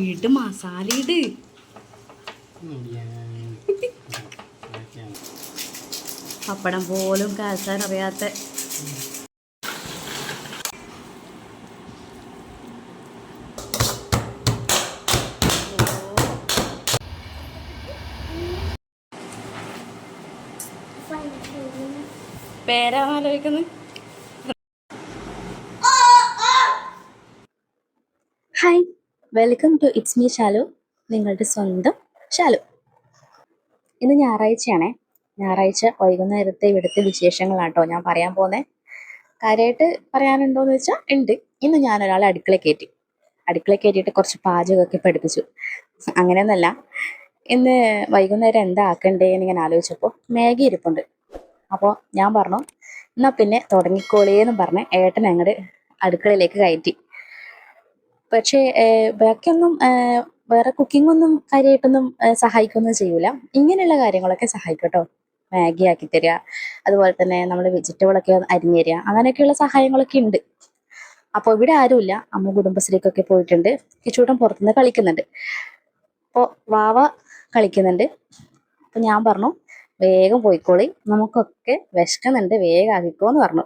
ഇട് മസാല ഇട് പപ്പടം പോലും കാശാൻ അറിയാത്ത. പേരാണോ ആലോചിക്കുന്നത് welcome to it's me Shalu നിങ്ങളുടെ സ്വന്തം ഷാലു. ഇന്ന് ഞായറാഴ്ചയാണേ. ഞായറാഴ്ച വൈകുന്നേരത്തെ ഇവിടുത്തെ വിശേഷങ്ങളാട്ടോ ഞാൻ പറയാൻ പോകുന്നത് കാര്യമായിട്ട് പറയാനുണ്ടോയെന്ന് വെച്ചാൽ ഉണ്ട് ഇന്ന് ഞാനൊരാളെ അടുക്കള കയറ്റി അടുക്കള കയറ്റിയിട്ട് കുറച്ച് പാചകമൊക്കെ പഠിപ്പിച്ചു. അങ്ങനെയൊന്നല്ല. ഇന്ന് വൈകുന്നേരം എന്താ ആക്കണ്ടേ എന്ന് ഇങ്ങനെ ആലോചിച്ചപ്പോൾ മാഗി ഇരിപ്പുണ്ട്. അപ്പോൾ ഞാൻ പറഞ്ഞു എന്നാൽ പിന്നെ തുടങ്ങിക്കോളേന്ന് പറഞ്ഞ് ഏട്ടൻ അങ്ങോട്ട് അടുക്കളയിലേക്ക് കയറ്റി. പക്ഷേ ബാക്കിയൊന്നും വേറെ കുക്കിംഗ് ഒന്നും കാര്യമായിട്ടൊന്നും സഹായിക്കൊന്നും ചെയ്യൂല. ഇങ്ങനെയുള്ള കാര്യങ്ങളൊക്കെ സഹായിക്കട്ടോ. കേട്ടോ മാഗി ആക്കി തരിക അതുപോലെ തന്നെ നമ്മൾ വെജിറ്റബിളൊക്കെ അരിഞ്ഞു തരിക അങ്ങനെയൊക്കെയുള്ള സഹായങ്ങളൊക്കെ ഉണ്ട് അപ്പോൾ ഇവിടെ ആരുമില്ല അമ്മ കുടുംബശ്രീക്കൊക്കെ പോയിട്ടുണ്ട്. കിച്ചൂട്ടൻ പുറത്തുനിന്ന് കളിക്കുന്നുണ്ട്. അപ്പോൾ വാവ കളിക്കുന്നുണ്ട്. അപ്പോൾ ഞാൻ പറഞ്ഞു വേഗം പോയിക്കോളി. നമുക്കൊക്കെ വിശക്കുന്നുണ്ട്. വേഗം ആക്കിക്കോ എന്ന് പറഞ്ഞു.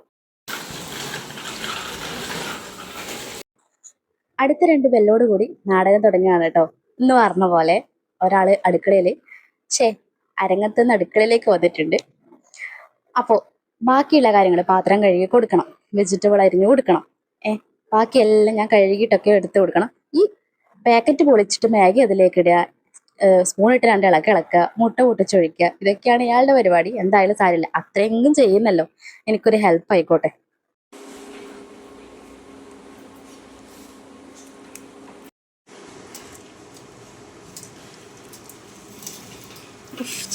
അടുത്ത രണ്ട് ബെല്ലോട് കൂടി നാടകം തുടങ്ങുകയാണ് കേട്ടോ. എന്ന് പറഞ്ഞ പോലെ ഒരാൾ അടുക്കളയിൽ ഛേ അരങ്ങത്ത് നിന്ന് അടുക്കളയിലേക്ക് വന്നിട്ടുണ്ട്. അപ്പോൾ ബാക്കിയുള്ള കാര്യങ്ങൾ പാത്രം കഴുകി കൊടുക്കണം. വെജിറ്റബിൾ അരിഞ്ഞു കൊടുക്കണം. ഏ ബാക്കിയെല്ലാം ഞാൻ കഴുകിയിട്ടൊക്കെ എടുത്തു കൊടുക്കണം. ഈ പാക്കറ്റ് പൊളിച്ചിട്ട് മാഗി അതിലേക്ക് ഇടുക സ്പൂൺ ഇട്ട് രണ്ട് ഇളക്ക് ഇളക്കുക മുട്ട പൊട്ടിച്ചൊഴിക്കുക ഇതൊക്കെയാണ് ഇയാളുടെ പരിപാടി. എന്തായാലും സാരമില്ല. അത്രയെങ്കിലും ചെയ്യുന്നല്ലോ. എനിക്കൊരു ഹെൽപ്പ് ആയിക്കോട്ടെ.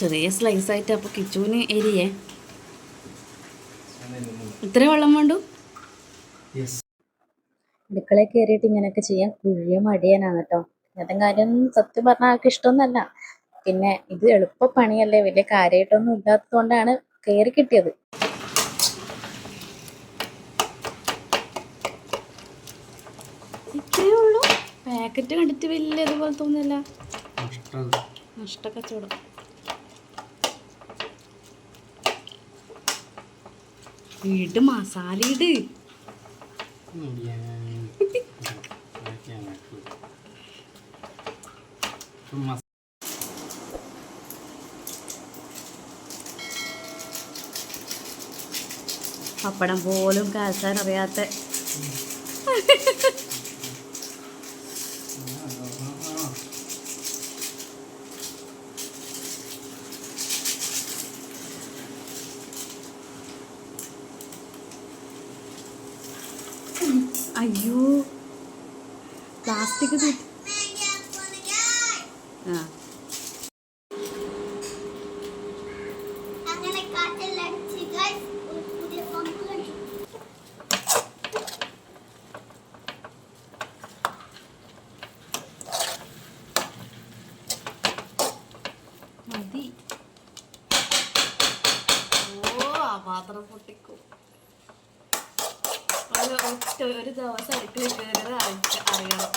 ചെറിയ സ്ലൈസ് ആയിട്ട് അപ്പോൾ കിച്ചുവിന് എരിയേ. ഇത്ര വെള്ളം വേണ്ടു? അടുക്കളയിൽ കയറിയിട്ട് ഇങ്ങനെയൊക്കെ ചെയ്യാൻ കുഴിയ മടിയനാണ് കേട്ടോ. ഇങ്ങനത്തെ കാര്യം സത്യം പറഞ്ഞാൽ ആൾക്ക് ഇഷ്ടമൊന്നല്ല പിന്നെ ഇത് എളുപ്പ പണിയല്ലേ. വലിയ കാര്യമായിട്ടൊന്നും ഇല്ലാത്തതുകൊണ്ടാണ് കയറി കിട്ടിയത്. ഇത്രയേ ഉള്ളൂ. പാക്കറ്റ് കണ്ടിട്ട് വലിയ ഇതുപോലെ തോന്നില്ല നഷ്ട. നഷ്ടക്കച്ചവടം. ഇട് മസാല ഇട്. പപ്പടം പോലും കാശാൻ അറിയാത്ത പ്ലാസ്റ്റിക് ആ. പമ്പ് മതി. ഓ ആ പാത്രം പൊട്ടിക്കും. ഒരു ഒറ്റ ഒരു ദിവസം അടുക്കളയിൽ കയറിയത് അറിയിച്ച അറിയണം.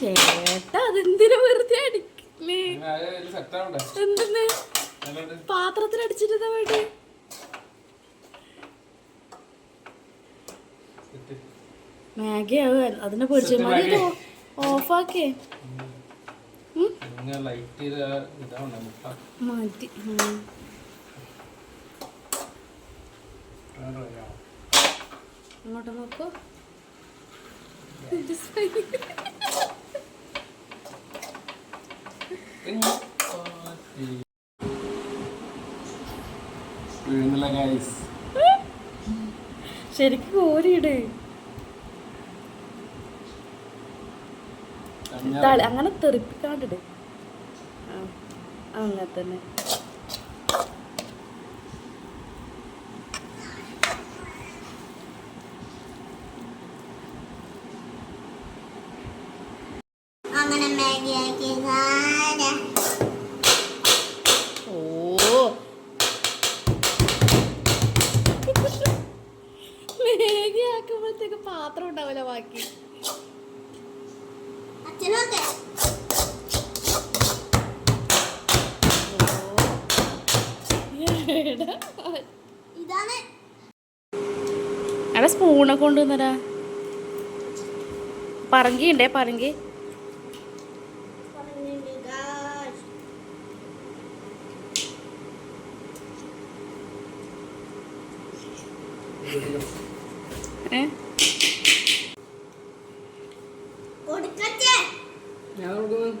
ചേട്ടാ അതെന്തിനു വെറുതെ ആവണ്ടേ? എന്തെന്ന്? പാത്രത്തിൽ അടിച്ചിരുന്ന വേണ്ടി മാഗി ആവുക അതിനെ പൊരിച്ച മതി. ഓഫാക്കേ. ഇങ്ങനെ ലൈറ്റ് ചെയ്ത ഇതാവണ്ടേ മുട്ട മതി ഉം. അങ്ങനെ പറയാം. അങ്ങോട്ട് നോക്കൂ. ശരിക്കും ഓരിയിട്. അങ്ങനെ തെറിപ്പിക്കാണ്ടിട്. അങ്ങനെ തന്നെ. അങ്ങനെ മാഗി ആക്കി സാര. ഓ. പാത്രം ഉണ്ടാവില്ല ബാക്കി. അച്ഛനൊക്കെ? അവിടെ സ്പൂണൊക്കെ കൊണ്ടുവന്നടാ. പറങ്കി ഉണ്ടേ പറങ്കി പറഞ്ഞിട്ടുണ്ട് guys. ഏ കൊടുക്കട്ടെ ഞാൻ കൊടുക്കുന്നു.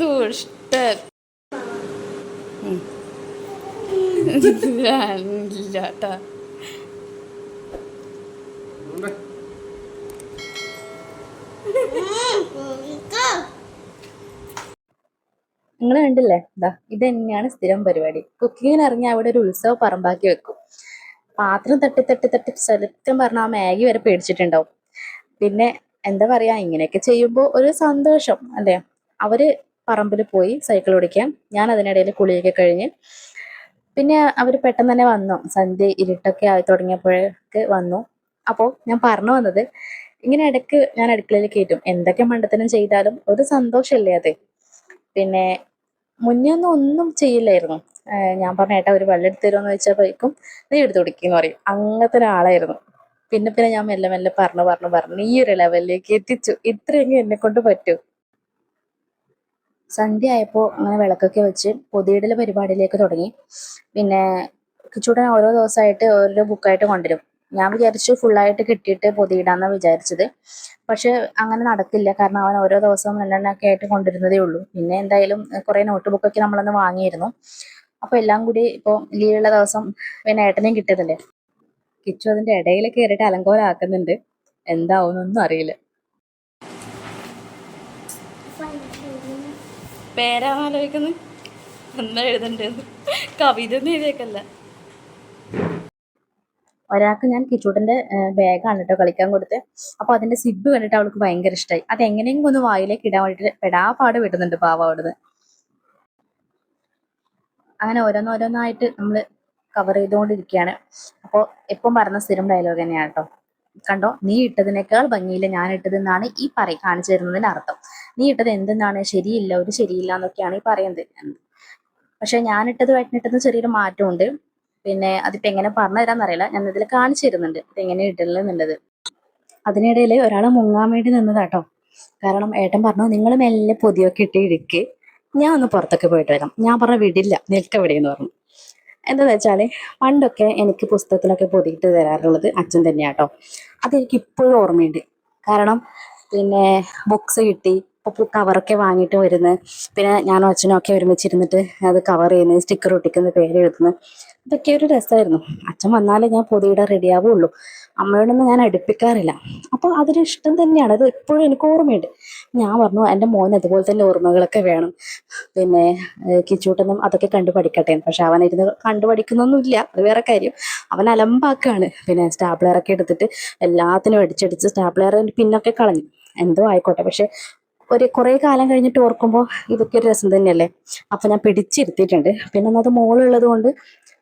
ദുഷ്ടൻ ഇല്ലാട്ടാ കൊടുക്കോ? നിങ്ങൾ കണ്ടില്ലേ? എന്താ ഇത് തന്നെയാണ് സ്ഥിരം പരിപാടി. കുക്കിങ്ങിന് ഇറങ്ങി അവിടെ ഒരു ഉത്സവ പറമ്പാക്കി വെക്കും. പാത്രം തട്ടി തട്ടി തട്ടി സത്യം പറഞ്ഞാൽ ആ മാഗി വരെ പേടിച്ചിട്ടുണ്ടാവും. പിന്നെ എന്താ പറയാ ഇങ്ങനെയൊക്കെ ചെയ്യുമ്പോൾ ഒരു സന്തോഷം അല്ലേ? അവർ പറമ്പിൽ പോയി സൈക്കിൾ ഓടിക്കാൻ ഞാൻ അതിനിടയിൽ കുളിയൊക്കെ കഴിഞ്ഞ്. പിന്നെ അവർ പെട്ടെന്ന് തന്നെ വന്നു. സന്ധ്യ ഇരുട്ടൊക്കെ ആയി തുടങ്ങിയപ്പോഴൊക്കെ വന്നു. അപ്പോൾ ഞാൻ പറഞ്ഞു വന്നത് ഇങ്ങനെ ഇടയ്ക്ക് ഞാൻ അടുക്കളയിൽ കയറ്റും. എന്തൊക്കെ മണ്ടത്തനം ചെയ്താലും ഒരു സന്തോഷമല്ലേ അത്? പിന്നെ മുന്നേ ഒന്നും ഒന്നും ചെയ്യില്ലായിരുന്നു ഞാൻ പറഞ്ഞ ഏട്ടാ ഒരു വെള്ളം എടുത്തു തരുമെന്ന് വെച്ചപ്പോഴേക്കും നീ എടുത്ത് കുടിക്കുന്നു പറയും. അങ്ങനത്തെ ഒരാളായിരുന്നു. പിന്നെ പിന്നെ ഞാൻ മെല്ലെ മെല്ലെ പറഞ്ഞു പറഞ്ഞു പറഞ്ഞു. ഈ ഒരു ലെവലിലേക്ക് എത്തിച്ചു. ഇത്രയെങ്കിലും എന്നെ കൊണ്ട് പറ്റൂ. സന്ധ്യ ആയപ്പോൾ അങ്ങനെ വിളക്കൊക്കെ വെച്ച് പൊതിയിടൽ പരിപാടിയിലേക്ക് തുടങ്ങി. പിന്നെ ചൂടാൻ ഓരോ ദിവസമായിട്ട് ഓരോ ബുക്കായിട്ട് കൊണ്ടുവരും. ഞാൻ വിചാരിച്ചു ഫുള്ളായിട്ട് കിട്ടിയിട്ട് പൊതിയിടാന്ന വിചാരിച്ചത്. പക്ഷെ അങ്ങനെ നടക്കില്ല. കാരണം അവൻ ഓരോ ദിവസവും രണ്ടെണ്ണമൊക്കെ ആയിട്ട് കൊണ്ടുവരുന്നതേ ഉള്ളൂ. പിന്നെ എന്തായാലും കുറെ നോട്ട് ബുക്കൊക്കെ നമ്മളന്ന് വാങ്ങിയിരുന്നു. അപ്പൊ എല്ലാം കൂടി ഇപ്പോൾ ലീവുള്ള ദിവസം പിന്നെ ഏട്ടനെയും കിട്ടിയതല്ലേ? കിച്ചു അതിന്റെ ഇടയിൽ കയറിയിട്ട് അലങ്കോലാക്കുന്നുണ്ട് എന്താവുന്നൊന്നും അറിയില്ല. പേരാണ് ആലോചിക്കുന്നത് എന്താ എഴുതണ്ടെന്ന്? കവിത ഒന്നും എഴുതിയേക്കല്ല. ഒരാൾക്ക് ഞാൻ കിച്ചൂട്ടിന്റെ ബാഗാണ് കേട്ടോ കളിക്കാൻ കൊടുത്ത്. അപ്പൊ അതിന്റെ സിബ് കണ്ടിട്ട് അവൾക്ക് ഭയങ്കര ഇഷ്ടമായി അത് എങ്ങനെയെങ്കിലും ഒന്ന് വായിലേക്ക് ഇടാൻ വേണ്ടിട്ട് പെടാപാട് വിടുന്നുണ്ട് പാവ അവിടുന്ന്. അങ്ങനെ ഓരോന്നോരോന്നായിട്ട് നമ്മൾ കവർ ചെയ്തുകൊണ്ടിരിക്കുകയാണ്. അപ്പോൾ എപ്പം പറഞ്ഞ സ്ഥിരം ഡയലോഗ് തന്നെയാണ് കേട്ടോ കണ്ടോ? നീ ഇട്ടതിനേക്കാൾ ഭംഗിയില്ല ഞാൻ ഇട്ടതെന്നാണ് ഈ പറ കാണിച്ചു തരുന്നതിന്റെ അർത്ഥം. നീ ഇട്ടത് എന്തെന്നാണ്? ശരിയില്ല ഒരു ശരിയില്ല എന്നൊക്കെയാണ് ഈ പറയുന്നത്. പക്ഷെ ഞാൻ ഇട്ടത് ഇട്ടത് ചെറിയൊരു മാറ്റമുണ്ട്. പിന്നെ അതിപ്പോ എങ്ങനെ പറഞ്ഞു തരാന്നറിയില്ല ഞാൻ ഇതിൽ കാണിച്ചു തരുന്നുണ്ട്. ഇത് എങ്ങനെ ഇടലെന്നുള്ളത് അതിനിടയിൽ ഒരാൾ മുങ്ങാൻ വേണ്ടി നിന്നതാട്ടോ. കാരണം ഏട്ടൻ പറഞ്ഞു നിങ്ങൾ മെല്ലെ പൊതിയൊക്കെ ഇട്ട് ഇടുക്ക്. ഞാൻ ഒന്ന് പുറത്തൊക്കെ പോയിട്ട് വരാം. ഞാൻ പറഞ്ഞ വിടില്ല. നിൽക്കവിടെ എന്ന് പറഞ്ഞു. എന്താന്ന് വെച്ചാൽ പണ്ടൊക്കെ എനിക്ക് പുസ്തകത്തിലൊക്കെ പൊതിയിട്ട് തരാറുള്ളത് അച്ഛൻ തന്നെയാട്ടോ. അതെനിക്ക് ഇപ്പോഴും ഓർമ്മയുണ്ട്. കാരണം പിന്നെ ബുക്സ് കിട്ടി ഇപ്പൊ കവറൊക്കെ വാങ്ങിയിട്ട് വരുന്നത് പിന്നെ ഞാനും അച്ഛനും ഒക്കെ ഒരുമിച്ചിരുന്നിട്ട് അത് കവർ ചെയ്യുന്നത് സ്റ്റിക്കർ ഒട്ടിക്കുന്ന പേര് എഴുതുന്നത് ഇതൊക്കെ ഒരു രസമായിരുന്നു അച്ഛൻ വന്നാലേ ഞാൻ പൊതിയിടാൻ റെഡിയാവുള്ളൂ അമ്മയോടൊന്നും ഞാൻ അടുപ്പിക്കാറില്ല. അപ്പോൾ അതൊരു ഇഷ്ടം തന്നെയാണ്. അത് ഇപ്പോഴും എനിക്ക് ഓർമ്മയുണ്ട്. ഞാൻ പറഞ്ഞു എന്റെ മോൻ അതുപോലെ തന്നെ ഓർമ്മകളൊക്കെ വേണം. പിന്നെ കിച്ചൂട്ടനും അതൊക്കെ കണ്ടു പഠിക്കട്ടെ. പക്ഷെ അവൻ ഇരുന്ന് കണ്ടു പഠിക്കുന്നൊന്നുമില്ല. അത് വേറെ കാര്യം. അവൻ അലമ്പാക്കാണ്. പിന്നെ സ്റ്റാപ്ലെയറൊക്കെ എടുത്തിട്ട് എല്ലാത്തിനും അടിച്ചടിച്ച് സ്റ്റാപ്ലെയർ പിന്നൊക്കെ കളഞ്ഞു. എന്തോ ആയിക്കോട്ടെ. പക്ഷെ ഒരു കുറെ കാലം കഴിഞ്ഞിട്ട് ഓർക്കുമ്പോൾ ഇതൊക്കെ ഒരു രസം തന്നെയല്ലേ? അപ്പൊ ഞാൻ പിടിച്ചിരുത്തിയിട്ടുണ്ട്. പിന്നെ ഒന്നത് മോളുള്ളത് കൊണ്ട്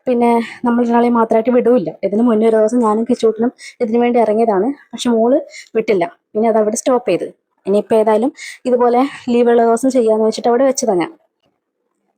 പിന്നെ നമ്മൾ ഒരാളെ മാത്രമായിട്ട് വിടൂല്ല. ഇതിന് മുന്നേ ഒരു ദിവസം ഞാനും കിച്ചൂട്ടിനും ഇതിനു വേണ്ടി ഇറങ്ങിയതാണ്. പക്ഷെ മോൾ വിട്ടില്ല. പിന്നെ അത് അവിടെ സ്റ്റോപ്പ് ചെയ്ത്. ഇനിയിപ്പോൾ ഏതായാലും ഇതുപോലെ ലീവുള്ള ദിവസം ചെയ്യാന്ന് വെച്ചിട്ട് അവിടെ വെച്ചതാ ഞാൻ.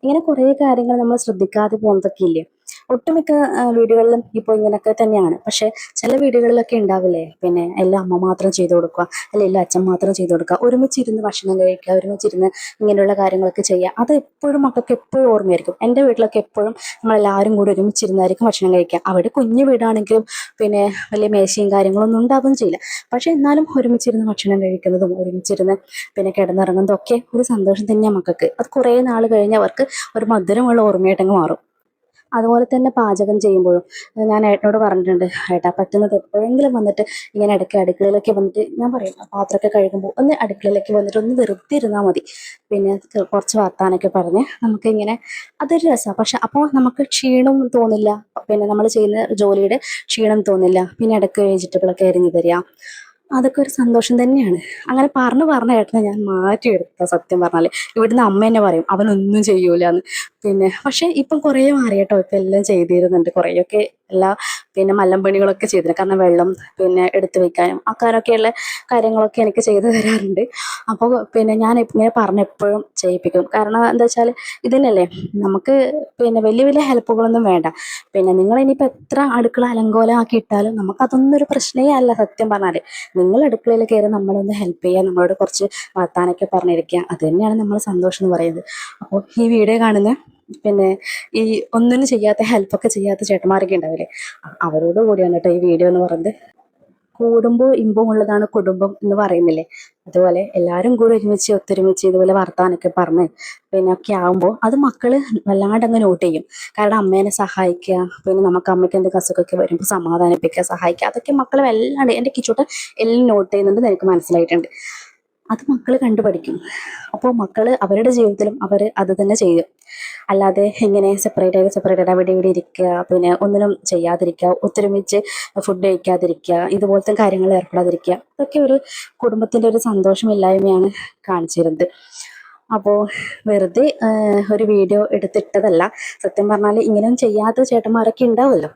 ഇങ്ങനെ കുറേ കാര്യങ്ങൾ നമ്മൾ ശ്രദ്ധിക്കാതെ പോകുന്നതൊക്കെ ഇല്ലേ? ഒട്ടുമിക്ക വീടുകളിലും ഇപ്പോൾ ഇങ്ങനെയൊക്കെ തന്നെയാണ്. പക്ഷെ ചില വീടുകളിലൊക്കെ ഉണ്ടാവില്ലേ? പിന്നെ എല്ലാം അമ്മ മാത്രം ചെയ്തു കൊടുക്കുക അല്ലെ എല്ലാ അച്ഛൻ മാത്രം ചെയ്തു കൊടുക്കുക ഒരുമിച്ചിരുന്ന് ഭക്ഷണം കഴിക്കുക ഒരുമിച്ചിരുന്ന് ഇങ്ങനെയുള്ള കാര്യങ്ങളൊക്കെ ചെയ്യുക. അത് എപ്പോഴും മക്കൾക്ക് എപ്പോഴും ഓർമ്മയായിരിക്കും. എന്റെ വീട്ടിലൊക്കെ എപ്പോഴും നമ്മളെല്ലാവരും കൂടി ഒരുമിച്ചിരുന്നായിരിക്കും ഭക്ഷണം കഴിക്കുക. അവിടെ കുഞ്ഞു വീടാണെങ്കിലും പിന്നെ വലിയ മേശയും കാര്യങ്ങളൊന്നും ഉണ്ടാവുകയും ചെയ്യില്ല. പക്ഷെ എന്നാലും ഒരുമിച്ചിരുന്ന് ഭക്ഷണം കഴിക്കുന്നതും ഒരുമിച്ചിരുന്ന് പിന്നെ കിടന്നിറങ്ങുന്നതും ഒക്കെ ഒരു സന്തോഷം തന്നെയാണ് മക്കൾക്ക്. അത് കുറേ നാൾ കഴിഞ്ഞ് അവർക്ക് ഒരു മധുരമുള്ള ഓർമ്മയായിട്ടങ്ങ് മാറും. അതുപോലെ തന്നെ പാചകം ചെയ്യുമ്പോഴും. ഞാൻ ഏട്ടനോട് പറഞ്ഞിട്ടുണ്ട് ഏട്ടാ പറ്റുന്നത് എപ്പോഴെങ്കിലും വന്നിട്ട് ഇങ്ങനെ ഇടയ്ക്ക് അടുക്കളയിലൊക്കെ വന്നിട്ട് ഞാൻ പറയും പാത്രമൊക്കെ കഴുകുമ്പോൾ ഒന്ന് അടുക്കളയിലേക്ക് വന്നിട്ട് ഒന്ന് വെറുതെ ഇരുന്നാൽ മതി. പിന്നെ കുറച്ച് വർത്താനൊക്കെ പറഞ്ഞ് നമുക്ക് ഇങ്ങനെ അതൊരു രസമാണ് പക്ഷെ അപ്പോൾ നമുക്ക് ക്ഷീണം തോന്നില്ല. പിന്നെ നമ്മൾ ചെയ്യുന്ന ജോലിയുടെ ക്ഷീണം തോന്നില്ല. പിന്നെ ഇടയ്ക്ക് വെജിറ്റബിളൊക്കെ അരിഞ്ഞു തരിക. അതൊക്കെ ഒരു സന്തോഷം തന്നെയാണ്. അങ്ങനെ പറഞ്ഞു പറഞ്ഞ ഏട്ടനെ ഞാൻ മാറ്റിയെടുത്ത സത്യം പറഞ്ഞാൽ ഇവിടുന്ന് അമ്മ എന്നെ പറയും അവനൊന്നും ചെയ്യൂല എന്ന് പിന്നെ പക്ഷെ ഇപ്പം കുറേ മാറി കേട്ടോ ഇപ്പം എല്ലാം ചെയ്തിരുന്നുണ്ട്. കുറേയൊക്കെ എല്ലാ പിന്നെ മല്ലമ്പണികളൊക്കെ ചെയ്തിരുന്നു. കാരണം വെള്ളം പിന്നെ എടുത്തു വെക്കാനും ആക്കാനൊക്കെയുള്ള കാര്യങ്ങളൊക്കെ എനിക്ക് ചെയ്തു തരാറുണ്ട്. അപ്പോൾ പിന്നെ ഞാൻ ഇങ്ങനെ പറഞ്ഞ എപ്പോഴും ചെയ്യിപ്പിക്കും. കാരണം എന്താ വെച്ചാൽ ഇതിനല്ലേ നമുക്ക് പിന്നെ വലിയ വലിയ ഹെൽപ്പുകളൊന്നും വേണ്ട. പിന്നെ നിങ്ങൾ ഇനിയിപ്പോൾ എത്ര അടുക്കള അലങ്കോലമാക്കി ഇട്ടാലും നമുക്ക് അതൊന്നും ഒരു പ്രശ്നമേ അല്ല സത്യം പറഞ്ഞാൽ നിങ്ങൾ അടുക്കളയിൽ കയറി നമ്മളൊന്ന് ഹെൽപ്പ് ചെയ്യുക നമ്മളോട് കുറച്ച് വർത്താനൊക്കെ പറഞ്ഞിരിക്കുക. അത് തന്നെയാണ് നമ്മൾ സന്തോഷം എന്ന് പറയുന്നത്. അപ്പോൾ ഈ വീഡിയോ കാണുന്ന പിന്നെ ഈ ഒന്നിനും ചെയ്യാത്ത ഹെൽപ്പൊക്കെ ചെയ്യാത്ത ചേട്ടന്മാരൊക്കെ ഉണ്ടാവില്ലേ? അവരോട് കൂടിയാണ് കേട്ടോ ഈ വീഡിയോ എന്ന് പറയുന്നത് കൂടുമ്പോൾ ഇമ്പമുള്ളതാണ് കുടുംബം എന്ന് പറയുന്നില്ലേ? അതുപോലെ എല്ലാവരും കൂടി ഒരുമിച്ച് ഒത്തൊരുമിച്ച് ഇതുപോലെ വർത്താനൊക്കെ പറഞ്ഞ് പിന്നെ ഒക്കെ ആകുമ്പോൾ അത് മക്കൾ വല്ലാണ്ട് അങ്ങ് നോട്ട് ചെയ്യും. കാരണം അമ്മേനെ സഹായിക്കുക പിന്നെ നമുക്ക് അമ്മയ്ക്ക് എന്ത് അസുഖമൊക്കെ വരുമ്പോൾ സമാധാനിപ്പിക്കുക സഹായിക്കുക അതൊക്കെ മക്കളെ വല്ലാണ്ട് എന്റെ കിച്ചോട്ട് എല്ലാം നോട്ട് ചെയ്യുന്നുണ്ട് എനിക്ക് മനസ്സിലായിട്ടുണ്ട്. അത് മക്കൾ കണ്ടു പഠിക്കും. അപ്പോൾ മക്കൾ അവരുടെ ജീവിതത്തിലും അവർ അത് തന്നെ ചെയ്യും. അല്ലാതെ ഇങ്ങനെ സെപ്പറേറ്റ് ആയി സെപ്പറേറ്റ് ആയിട്ട് അവിടെ ഇവിടെ ഇരിക്കുക പിന്നെ ഒന്നിനും ചെയ്യാതിരിക്കുക ഒത്തൊരുമിച്ച് ഫുഡ് കഴിക്കാതിരിക്കുക ഇതുപോലത്തെ കാര്യങ്ങൾ ഏർപ്പെടാതിരിക്കുക ഇതൊക്കെ ഒരു കുടുംബത്തിന്റെ ഒരു സന്തോഷമില്ലായ്മയാണ് കാണിച്ചിരുന്നത്. അപ്പോൾ വെറുതെ ഒരു വീഡിയോ എടുത്തിട്ടതല്ല. സത്യം പറഞ്ഞാൽ ഇങ്ങനെയൊന്നും ചെയ്യാത്ത ചേട്ടന്മാരൊക്കെ ഉണ്ടാവുമല്ലോ.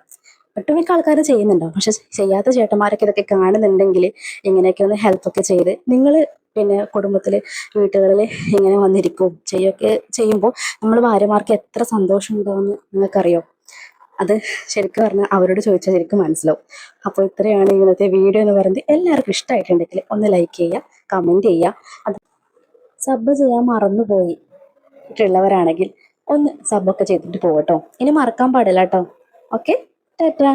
ഒട്ടുമിക്ക ആൾക്കാർ ചെയ്യുന്നുണ്ടാവും. പക്ഷെ ചെയ്യാത്ത ചേട്ടന്മാരൊക്കെ ഇതൊക്കെ കാണുന്നുണ്ടെങ്കിൽ ഇങ്ങനെയൊക്കെ ഒന്ന് ഹെൽപ്പൊക്കെ ചെയ്ത് നിങ്ങൾ പിന്നെ കുടുംബത്തിൽ വീട്ടുകളിൽ ഇങ്ങനെ വന്നിരിക്കും. ചെയ്യൊക്കെ ചെയ്യുമ്പോൾ നമ്മൾ ഭാര്യമാർക്ക് എത്ര സന്തോഷം ഉണ്ടാവുമെന്ന് നിങ്ങൾക്കറിയോ? അത് ശരിക്കും പറഞ്ഞാൽ അവരോട് ചോദിച്ചാൽ ശരിക്കും മനസ്സിലാവും. അപ്പോൾ ഇത്രയാണ് ഇന്നത്തെ വീഡിയോ എന്ന് പറയുന്നത് എല്ലാവർക്കും ഇഷ്ടമായിട്ടുണ്ടെങ്കിൽ ഒന്ന് ലൈക്ക് ചെയ്യുക കമന്റ് ചെയ്യുക അത് സബ് ചെയ്യാൻ മറന്നുപോയി ഉള്ളവരാണെങ്കിൽ ഒന്ന് സബൊക്കെ ചെയ്തിട്ട് പോകട്ടോ ഇനി മറക്കാൻ പാടില്ല കേട്ടോ ഓക്കെ ടാറ്റാ